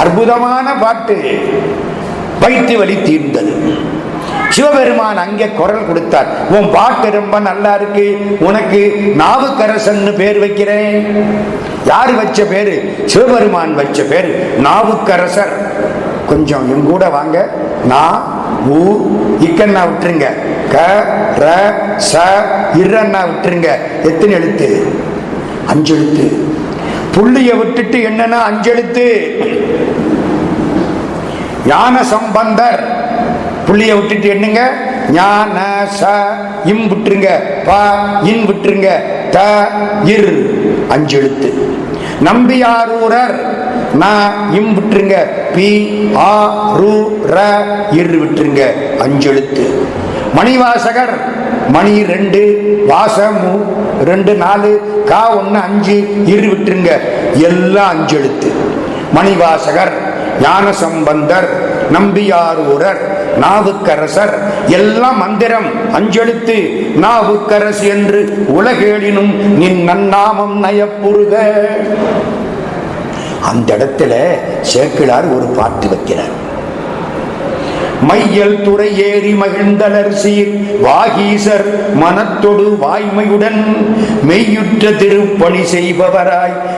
அற்புதமான பாட்டு. வைத்து வலி தீர்ந்தது சிவபெருமான் அங்கே குரல் கொடுத்தார். உன் பாட்டு ரொம்ப நல்லா இருக்கு. உனக்கு நாவுக்கரசன்னு பேர் வைக்கிறேன். யாரு வச்ச பேரு? சிவபெருமான் வச்ச பேரு. நாவுக்கரசர். கொஞ்சம் என் கூட வாங்க. நான் ஊ இக்கண்ணா விட்டுருங்க. க ர ச இரண்ணா விட்டுருங்க. எத்தனை எழுத்து? அஞ்சு எழுத்து. புள்ளிய விட்டுட்டு என்னன்னா அஞ்செழுத்து? ஞான சம்பந்தர். புள்ளிய விட்டுட்டு என்னங்க? ஞான ச இம் விட்டுருங்க. ப இன் விட்டுருங்க. த இர் அஞ்செழுத்து. நம்பியாரூரர் ந இம் விட்டுருங்க. பி ஆ ரு ர இர் விட்டுருங்க. அஞ்செழுத்து. மணிவாசகர் மணி ரெண்டு வாசமு ரெண்டு நாலு கா ஒன்று அஞ்சு இரு விட்டுருங்க. எல்லாம் அஞ்சு எழுத்து மணிவாசகர் ஞானசம்பந்தர் நம்பியாரூரர் நாவுக்கரசர் எல்லாம் மந்திரம் அஞ்செழுத்து. நாவுக்கரசு என்று உலகேளினும் நின் நன்னாமம் நயப்புருக. அந்த இடத்துல சேக்கிழார் ஒரு பாட்டு வைக்கிறார். மையல் துறை ஏறி மகிழ்ந்தலர் சீர். வாகீசர் மனத்தொடு வாய்மையுடன் மெய்யுற்ற திருப்பணி செய்பவராய்.